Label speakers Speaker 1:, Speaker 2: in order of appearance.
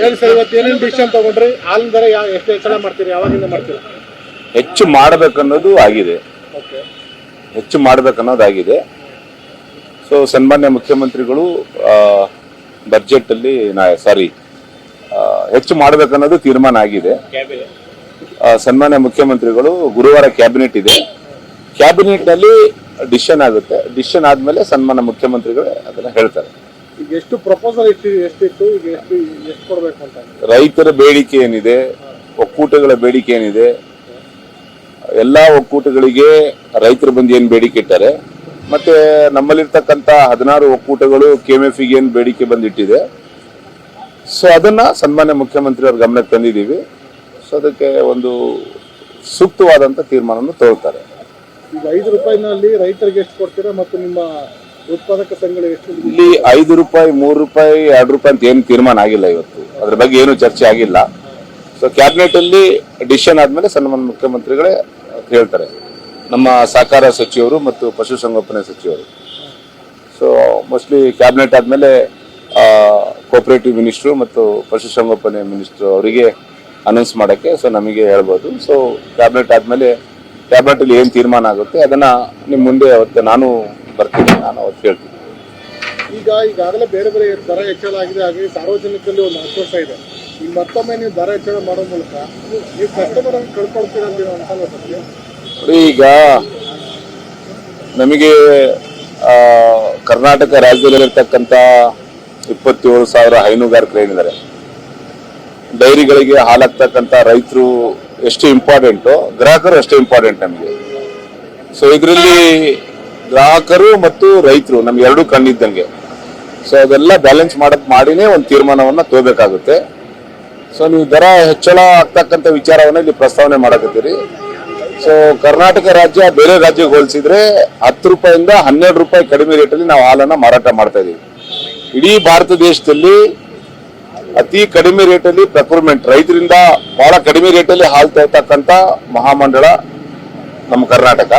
Speaker 1: ಹೇಳಿ ಸರ್ ಇವತ್ತು ಏನೇನು ಡಿಸಿಷನ್ ತಗೊಂಡ್ರಿ? ಹಾಲಿನ ದರ ಯಾವ ಎಷ್ಟು ಹೆಚ್ಚಳ ಮಾಡ್ತೀರಿ? ಯಾವಾಗಿಂದ ಮಾಡ್ತೀರಾ?
Speaker 2: ಹೆಚ್ಚು ಮಾಡಬೇಕನ್ನೋದು ಆಗಿದೆ.
Speaker 1: ಓಕೆ.
Speaker 2: ಹೆಚ್ಚು ಮಾಡಬೇಕನ್ನೋದಾಗಿದೆ. ಸೊ ಸನ್ಮಾನ್ಯ ಮುಖ್ಯಮಂತ್ರಿಗಳು ಬಜೆಟ್ ಅಲ್ಲಿ ಸಾರಿ ಹೆಚ್ಚು ಮಾಡಬೇಕನ್ನೋದು ತೀರ್ಮಾನ ಆಗಿದೆ. ಆ, ಸನ್ಮಾನ್ಯ ಮುಖ್ಯಮಂತ್ರಿಗಳು ಗುರುವಾರ ಕ್ಯಾಬಿನೆಟ್ ಇದೆ. ಕ್ಯಾಬಿನೆಟ್ನಲ್ಲಿ ಡಿಸಿಷನ್ ಆಗುತ್ತೆ. ಡಿಸಿಷನ್ ಆದ್ಮೇಲೆ ಸನ್ಮಾನ್ಯ ಮುಖ್ಯಮಂತ್ರಿಗಳೇ ಅದನ್ನ ಹೇಳ್ತಾರೆ.
Speaker 1: ಎಷ್ಟು ಪ್ರಪೋಸಲ್ ಎಷ್ಟು ಎಷ್ಟಿತ್ತು ಈಗ ಎಷ್ಟು ಎಷ್ಟು ಕೊಡಬೇಕು ಅಂತ?
Speaker 2: ರೈತರ ಬೇಡಿಕೆ ಏನಿದೆ ಒಕ್ಕೂಟಗಳ ಬೇಡಿಕೆ ಏನಿದೆ ಎಲ್ಲಾ ಒಕ್ಕೂಟಗಳಿಗೆ ರೈತರು ಬಂದು ಏನು ಬೇಡಿಕೆ ಇಟ್ಟಾರೆ ಮತ್ತೆ ನಮ್ಮಲ್ಲಿರ್ತಕ್ಕಂತ ಹದಿನಾರು ಒಕ್ಕೂಟಗಳು ಕೆಎಂಎಫ್ ಏನು ಬೇಡಿಕೆ ಬಂದಿಟ್ಟಿದೆ ಸೊ ಅದನ್ನ ಸನ್ಮಾನ್ಯ ಮುಖ್ಯಮಂತ್ರಿ ಅವ್ರ ಗಮನಕ್ಕೆ ತಂದಿದ್ದೀವಿ. ಸೊ ಅದಕ್ಕೆ ಒಂದು ಸೂಕ್ತವಾದಂತ ತೀರ್ಮಾನವನ್ನು ತಗೊಳ್ತಾರೆ
Speaker 1: ಈಗ ಐದು ರೂಪಾಯಿನಲ್ಲಿ ರೈತರಿಗೆ ಎಷ್ಟು ಕೊಡ್ತೀರಾ ಮತ್ತು ನಿಮ್ಮ ಉತ್ಪಾದಕ ಸಂಘಗಳು ಎಷ್ಟು
Speaker 2: ಇಲ್ಲಿ ಐದು ರೂಪಾಯಿ, ಮೂರು ರೂಪಾಯಿ, ಎರಡು ರೂಪಾಯಿ ಅಂತ ಏನು ತೀರ್ಮಾನ ಆಗಿಲ್ಲ ಇವತ್ತು. ಅದ್ರ ಬಗ್ಗೆ ಏನು ಚರ್ಚೆ ಆಗಿಲ್ಲ. ಸೊ ಕ್ಯಾಬಿನೆಟ್ ಅಲ್ಲಿ ಡಿಸಿಷನ್ ಆದ್ಮೇಲೆ ಸನ್ಮಾನ್ಯ ಮುಖ್ಯಮಂತ್ರಿಗಳೇ ಹೇಳ್ತಾರೆ. ನಮ್ಮ ಸಹಕಾರ ಸಚಿವರು ಮತ್ತು ಪಶುಸಂಗೋಪನೆ ಸಚಿವರು. ಸೊ ಮೋಸ್ಟ್ಲಿ ಕ್ಯಾಬಿನೆಟ್ ಆದ್ಮೇಲೆ ಕೋಪರೇಟಿವ್ ಮಿನಿಸ್ಟ್ರು ಮತ್ತು ಪಶುಸಂಗೋಪನೆ ಮಿನಿಸ್ಟ್ರು ಅವರಿಗೆ ಅನೌನ್ಸ್ ಮಾಡೋಕ್ಕೆ ಸೊ ನಮಗೆ ಹೇಳ್ಬೋದು. ಸೊ ಕ್ಯಾಬಿನೆಟ್ ಆದಮೇಲೆ ಕ್ಯಾಬಿನೆಟ್ ಏನು ಏನ್ ತೀರ್ಮಾನ ಆಗುತ್ತೆ, ಅದನ್ನು ನಿಮ್ಮ ಮುಂದೆ ಅವತ್ತು ನಾನು ಬರ್ತೀನಿ ನಾನು ಅವತ್ತು ಹೇಳ್ತೀನಿ
Speaker 1: ಈಗ ಈಗಾಗಲೇ ಬೇರೆ ಬೇರೆ ದರ ಹೆಚ್ಚಳ ಆಗಿದೆ ಹಾಗೆ ಸಾರ್ವಜನಿಕರಲ್ಲಿ ಒಂದು ಆಕ್ರೋಶ ಇದೆ. ಈಗ ಮತ್ತೊಮ್ಮೆ ನೀವು ದರ ಹೆಚ್ಚಳ ಮಾಡೋ ಮೂಲಕ ನೀವು ಕಸ್ಟಮರ್ ಅನ್ನು ಕಳ್ಕೊಳ್ತೀರ ಅಂತ
Speaker 2: ಈಗ ನಮಗೆ ಕರ್ನಾಟಕ ರಾಜ್ಯದಲ್ಲಿರ್ತಕ್ಕಂಥ ಇಪ್ಪತ್ತೇಳು ಸಾವಿರ ಹೈನುಗಾರಿಕರು ಏನಿದ್ದಾರೆ ಡೈರಿಗಳಿಗೆ ಹಾಲಾಗ್ತಕ್ಕಂಥ ರೈತರು ಎಷ್ಟು ಇಂಪಾರ್ಟೆಂಟು ಗ್ರಾಹಕರು ಅಷ್ಟೇ ಇಂಪಾರ್ಟೆಂಟ್ ನಮಗೆ. ಸೊ ಇದರಲ್ಲಿ ಗ್ರಾಹಕರು ಮತ್ತು ರೈತರು ನಮ್ಗೆ ಎರಡೂ ಕಣ್ಣಿದ್ದಂಗೆ. ಸೊ ಅದೆಲ್ಲ ಬ್ಯಾಲೆನ್ಸ್ ಮಾಡಕ್ ಮಾಡಿನೇ ಒಂದು ತೀರ್ಮಾನವನ್ನ ತಗೋಬೇಕಾಗುತ್ತೆ. ಸೊ ನೀವು ದರ ಹೆಚ್ಚಳ ಆಗ್ತಕ್ಕಂಥ ವಿಚಾರವನ್ನ ಇಲ್ಲಿ ಪ್ರಸ್ತಾವನೆ ಮಾಡಕತ್ತೀರಿ. ಸೊ ಕರ್ನಾಟಕ ರಾಜ್ಯ ಬೇರೆ ರಾಜ್ಯಕ್ಕೆ ಹೋಲಿಸಿದ್ರೆ ಹತ್ತು ರೂಪಾಯಿಂದ ಹನ್ನೆರಡು ರೂಪಾಯಿ ಕಡಿಮೆ ರೇಟಲ್ಲಿ ನಾವು ಹಾಲನ್ನ ಮಾರಾಟ ಮಾಡ್ತಾ ಇದೀವಿ. ಇಡೀ ಭಾರತ ದೇಶದಲ್ಲಿ ಅತಿ ಕಡಿಮೆ ರೇಟಲ್ಲಿ ಪ್ರಕ್ರೂರ್ಮೆಂಟ್ ರೈತರಿಂದ ಬಹಳ ಕಡಿಮೆ ರೇಟಲ್ಲಿ ಹಾಲು ತರ್ತಕ್ಕಂಥ ಮಹಾಮಂಡಳ ನಮ್ಮ ಕರ್ನಾಟಕ.